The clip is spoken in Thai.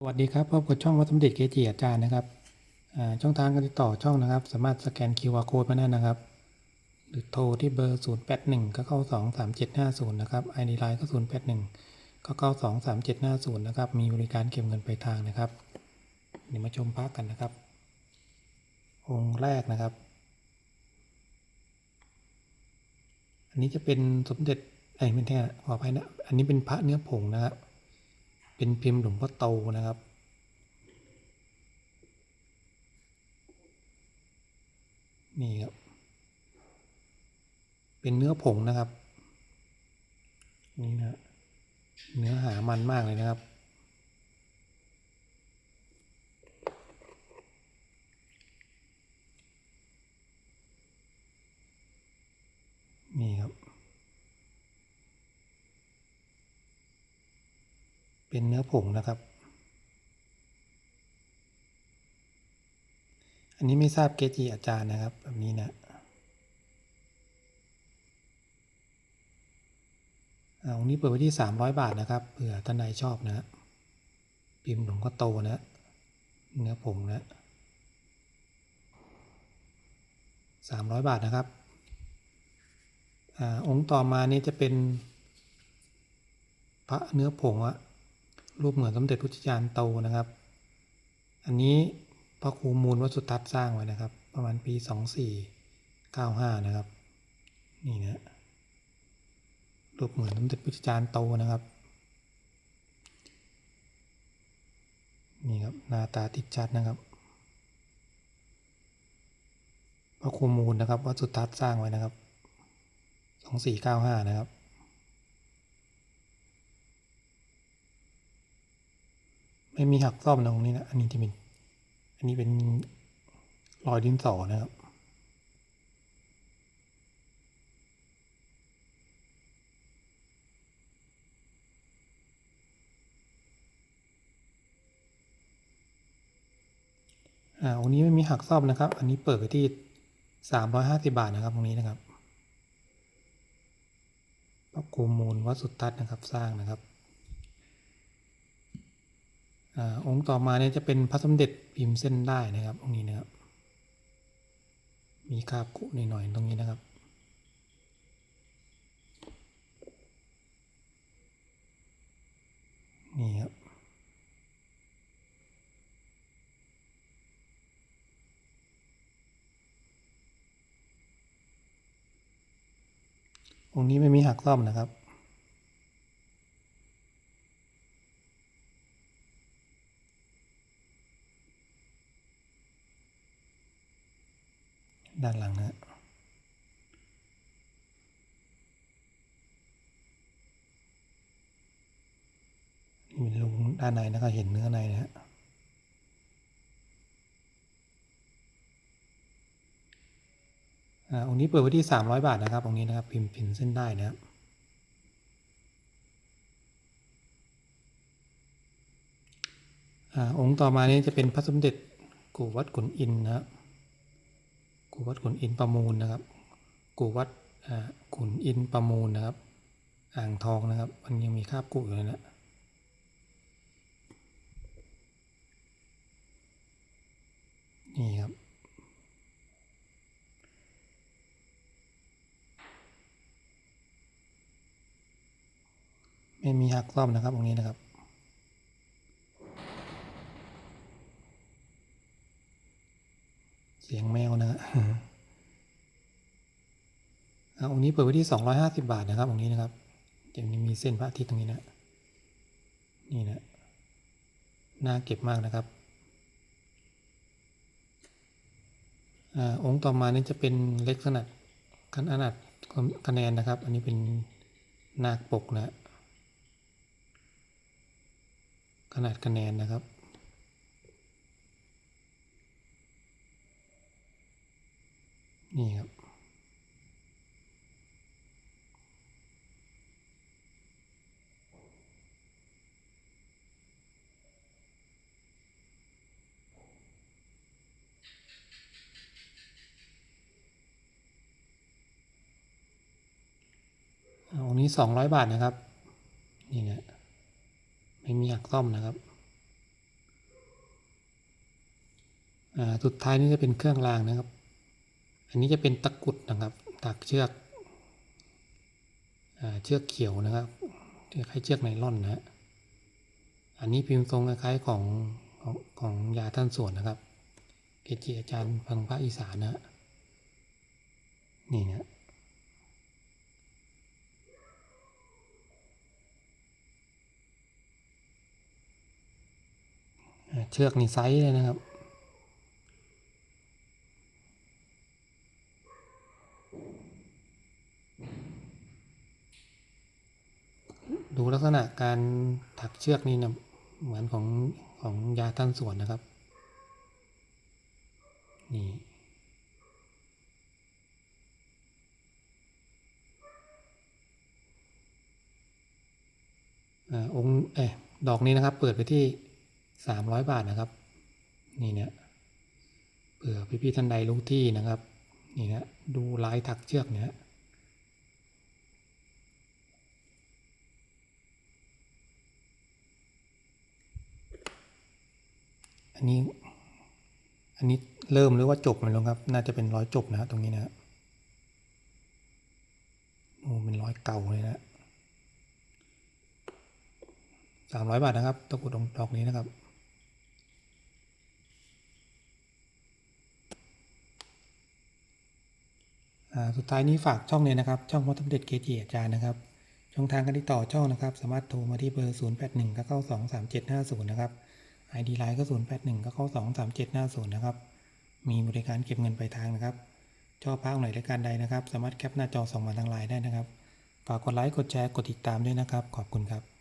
สวัสดีครับพบกับช่องวัดสมเด็จเกจิอาจารย์นะครับช่องทางการติดต่อช่องนะครับ สามารถสแกน QR code มาได้นะครับ หรือโทรที่เบอร์ 081 ก็เข้า 23750 นะครับ ID Line ก็ 081 ก็เข้า 23750 นะครับ มีบริการเก็บเงินปลายทางนะครับ เดี๋ยวมาชมพระกันนะครับ องค์แรกนะครับ อันนี้จะเป็นสมเด็จไอ้ไม่ใช่ขออภัยนะ อันนี้เป็นพระเนื้อผงนะครับ เป็นพิมพ์หลวงพ่อโตนะครับ นี่ครับ เป็นเนื้อผงนะครับ นี่นะเนื้อหามันมากเลยนะครับ นี่ครับ เป็นเนื้อผงนะครับ อันนี้ไม่ทราบเกจิอาจารย์นะครับ แบบนี้นะอาองค์นี้เปิดไว้ที่สามร้อยบาทนะครับเผื่อท่านใดชอบนะพิมพ์หลวงพ่อโตนะเนื้อผงนะสามร้อยบาทนะครับอองค์ต่อมานี้จะเป็นพระเนื้อผงอะ รูปเหมือนสมเด็จพุทธจารย์โตนะครับ อันนี้พระครูมูลวัสุทัศน์สร้างไว้นะครับ ประมาณปีสองสี่เก้าห้านะครับ นี่นะรูปเหมือนสมเด็จพุทธจารย์โตนะครับ นี่ครับหน้าตาติดชัดนะครับพระครูมูลนะครับวัสุทัศน์สร้างไว้นะครับสองสี่เก้าห้านะครับ ไม่มีหักซ่อมตรงนี้นะอันนี้จะเป็นอันนี้เป็นรอยดินสอนะครับอ่าวันนี้ไม่มีหักซ่อมนะครับ อันนี้เปิดไปที่สามร้อยห้าสิบาทนะครับตรงนี้นะครับพระกูมูลวัดสุทัศน์นะครับสร้างนะครับ องค์ต่อมาเนี่ยจะเป็นพระสมเด็จพิมพ์เส้นได้นะครับองค์นี้นะครับ มีคาบกุหน่อยๆตรงนี้นะครับนี่ครับองค์นี้ไม่มีหักซ่อมนะครับ ด้านหลังนะนี่เป็นรูด้านในนะครับเห็นเนื้อในนะฮะอ่างค์นี้เปิดไว้ที่สามร้อยบาทนะครับองค์นี้นะครับพิมพ์พิมพ์เส้นได้นะครับอ่าองค์ต่อมานี้จะเป็นพระสมเด็จกูวัดขุนอินนะครับ กูวัดขุนอินประมูลนะครับ กูวัดอ่าขุนอินประมูลนะครับ อ่างทองนะครับ มันยังมีคราบกุอยู่เลยนะนี่ครับ ไม่มีหักซ่อมนะครับตรงนี้นะครับ เสียงแมวนะฮะอ่าองค์นี้เปิดไว้ที่สองร้อยห้าสิบาทนะครับองค์นี้นะครับจะมีมีเส้นพระอาทิตย์ตรงนี้นะนี่นะน่าเก็บมากนะครับอ่าองค์ต่อมานี่จะเป็นเล็กขนาดขนาดคะแนนนะครับ อันนี้เป็นนาคปกนะขนาดคะแนนนะครับ นี่ครับ องนี้สองร้อยบาทนะครับ นี่นะไม่มีหักซ่อมนะครับอ่าสุดท้ายนี่จะเป็นเครื่องรางนะครับ อันนี้จะเป็นตะกุดนะครับถักเชือกอ่าเชือกเขียวนะครับคล้ายเชือกไนล่อนนะฮะอันนี้พิมพ์ทรงคล้ายของของของยาท่านส่วนนะครับ เกจิอาจารย์พังพระอีสานนะฮะนี่นะเชือกนี่ไซส์เลยนะครับ ดูลักษณะการถักเชือกนี่นะเหมือนของของยาท่านสวนนะครับ นี่อองค์เอ๊ดอกนี้นะครับ เปิดไปที่สามร้อยบาทนะครับ นี่เนี่ยเผื่อพี่ๆท่านใดรู้ที่นะครับ นี่นะดูลายถักเชือกเนี่ย อันนี้ อันนี้เริ่มหรือว่าจบมันแล้วครับ น่าจะเป็นร้อยจบนะฮะตรงนี้นะฮะโอ้เป็นร้อยเก่าเลยนะสามร้อยบาทนะครับตะกรุดดอกนี้นะครับอ่าสุดท้ายนี้ฝากช่องเลยนะครับ ช่องวัตถุเด็ดเกจิอาจารย์นะครับ ช่องทางการติดต่อช่องนะครับ สามารถโทรมาที่เบอร์ 0 8 1 9 9 2 3 7 5 0 นะครับ ID ไลน์ก็ 0 8 1 9 9 2 3 7 5 0 นะครับ มีบริการเก็บเงินปลายทางนะครับ ชอบภาคไหนรายการใดนะครับ สามารถแคปหน้าจอส่งมาทางไลน์ได้นะครับ ฝากกดไลค์ กดแชร์ กดติดตามด้วยนะครับ ขอบคุณครับ